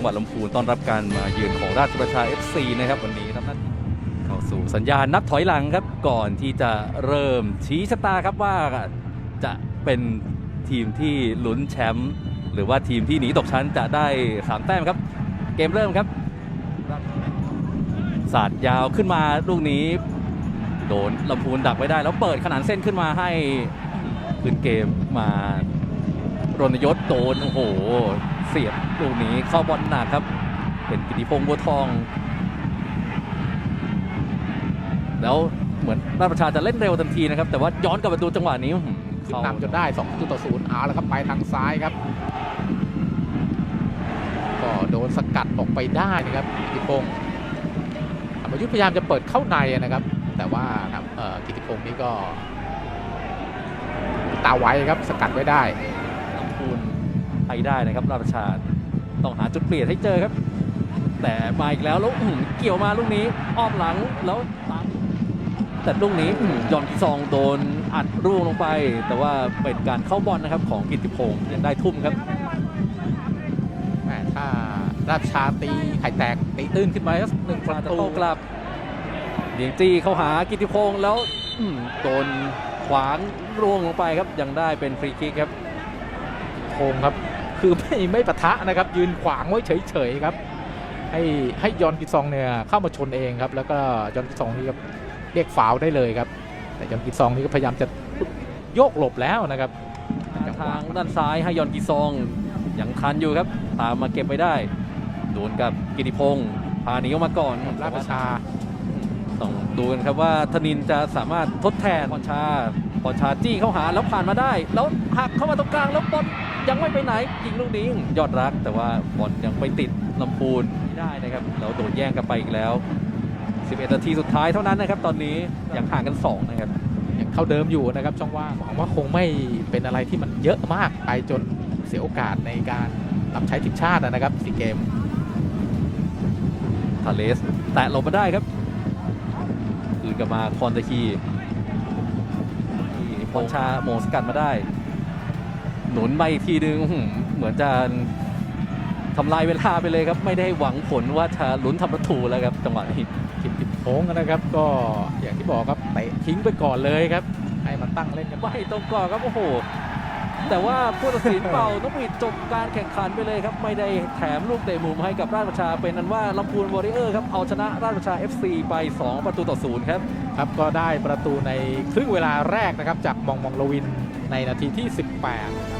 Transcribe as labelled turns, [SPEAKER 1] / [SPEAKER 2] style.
[SPEAKER 1] จังหวัดลำพูนต้อนรับการมาเยือนของราชประชา FC นะครับวันนี้ครับเข้าสู่สัญญาณนับถอยหลังครับก่อนที่จะเริ่มชี้ชะตาครับว่าจะเป็นทีมที่ลุ้นแชมป์หรือว่าทีมที่หนีตกชั้นจะได้สามแต้มครับ เกมเริ่มครับสาดยาวขึ้นมาลูกนี้ โดนลำพูนดักไว้ได้ แล้วเปิดขนานเส้นขึ้นมาให้ขึ้นเกมมารณยศโดนโอ้โห เสียบลูกนี้เข้าบอลหนักครับ เป็นกิติพงษ์บัวทอง แล้วเหมือนราชประชาจะเล่นเร็วทันทีนะครับ แต่ว่าย้อนกลับมาดูจังหวะนี้
[SPEAKER 2] ขึ้น
[SPEAKER 1] นำ
[SPEAKER 2] จนได้2ประตูต่อศูนย์เอาแล้วครับไปทางซ้ายครับ ก็โดนสกัดออกไปได้นะครับกิติพงศ์ธรรมยุทธพยายามจะเปิดเข้าในนะครับ แต่ว่าครับกิติพงศ์นี่ก็ตาไวครับสกัดไว้ได้
[SPEAKER 1] ไปได้นะครับราชประชาต้องหาจุดเปลี่ยนให้เจอครับ แต่มาอีกแล้วแล้วอื้อหือเกี่ยวมาลูกนี้อ้อมหลังแล้วตามแต่ลูกนี้อื้อหือยอนกิซองโดนอัดร่วงลงไป แต่ว่าเป็นการเข้าบอลนะครับของกิติพงศ์ยังได้ทุ่มครับ
[SPEAKER 2] แหม่ถ้าราชาตีไข่แตกตีตื้นขึ้นมาสักหนึ่งประ
[SPEAKER 1] จะ
[SPEAKER 2] ตู
[SPEAKER 1] โต้กลับเดียงจี้เข้าหากิติพงศ์แล้วอืมโดนขวางร่วงลงไปครับยังได้เป็นฟรีคิกครับ
[SPEAKER 2] พงศ์ครับ คือไม่ไม่ปะทะนะครับ ยืนขวางไว้เฉยๆครับ ให้ให้ยอนกิซองเนี่ยเข้ามาชนเองครับ แล้วก็ยอนกิซองนี่ครับเรียกฟาวล์ได้เลยครับ แต่ยอนกิซองนี่ก็พยายามจะโยกหลบแล้วนะครับ
[SPEAKER 1] ทางด้านซ้ายให้ยอนกิซองยังทันอยู่ครับ ตามมาเก็บไปได้โดนกับกิติพงศ์พาหนีออกมาก่อน
[SPEAKER 2] ราชประชา
[SPEAKER 1] ต้องดูกันครับว่าธนินจะสามารถทดแทนพรชาพรชาจี้เข้าหาแล้วผ่านมาได้ แล้วหักเข้ามาตรงกลางแล้วบอลยัง ไม่ไปไหนยิงลูกนี้ยอดรัก แต่ว่าบอลยังไปติดลำพูนไม่ได้นะครับแล้วโดนแย่งกันไปอีกแล้ว 11 นาทีสุดท้ายเท่านั้นนะครับ ตอนนี้ยังห่างกัน 2 นะครับ
[SPEAKER 2] ยังเข้าเดิมอยู่นะครับช่องว่างหวังว่าคงไม่เป็นอะไรที่มันเยอะมากไปจนเสียโอกาสในการรับใช้ทีมชาตินะครับสีเกม
[SPEAKER 1] ทาเลส แตะหลบมาได้ครับคืนกลับมาคอนตะคีที่พรชาโมงสกัดมาได้ หนุนไปอีกทีนึงอื้อหือเหมือนจะทำลายเวลาไปเลยครับ ไม่ได้หวังผลว่าจะลุ้นทำประตูแล้วครับจังหวะนี้
[SPEAKER 2] คิดผิดโค้งนะครับ ก็อย่างที่บอกครับเตะทิ้งไปก่อนเลยครับ ให้มันตั้งเล่นกัน
[SPEAKER 1] ไม่ตรงก่อนครับโอ้โหแต่ว่าผู้ตัดสินเป่านกหวีดจบการแข่งขันไปเลยครับ ไม่ได้แถมลูกเตะมุมให้กับราชประชา เป็นนั้นว่าลำพูนวอริเออร์ครับ เอาชนะราชประชา FC ไป 2 ประตูต่อศูนย์ครับ
[SPEAKER 2] ครับ ก็ได้ประตูในครึ่งเวลาแรกนะครับ จากมองมองลวินในนาทีที่ 18